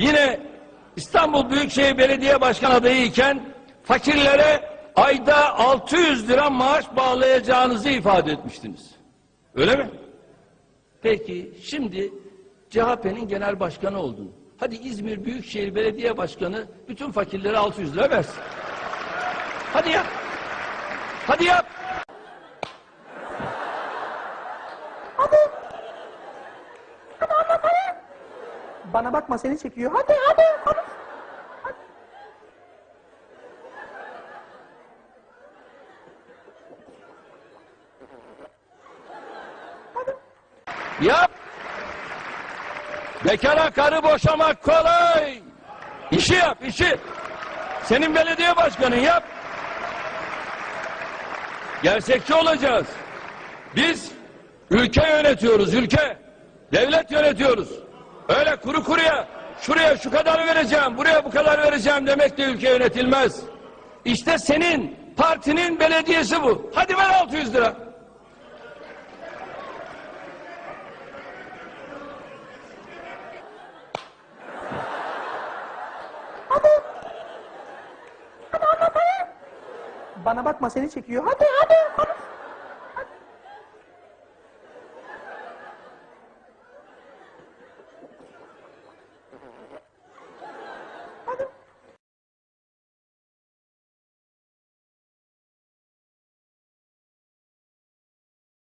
Yine İstanbul Büyükşehir Belediye Başkan adayı iken fakirlere ayda 600 lira maaş bağlayacağınızı ifade etmiştiniz. Öyle mi? Peki şimdi CHP'nin genel başkanı oldun. Hadi İzmir Büyükşehir Belediye Başkanı bütün fakirlere 600 lira versin. Hadi yap. Hadi yap. Bana bakma seni çekiyor. Hadi hadi konuş. Yap. Bekara karı boşamak kolay. İşi yap, işi. Senin belediye başkanın yap. Gerçekçi olacağız. Biz ülke yönetiyoruz, ülke. Devlet yönetiyoruz. Öyle kuru kuruya şuraya şu kadar vereceğim, buraya bu kadar vereceğim demekle ülke yönetilmez. İşte senin partinin belediyesi bu. Hadi ver 600 lira. Bana bakma seni çekiyor. Hadi hadi konuş.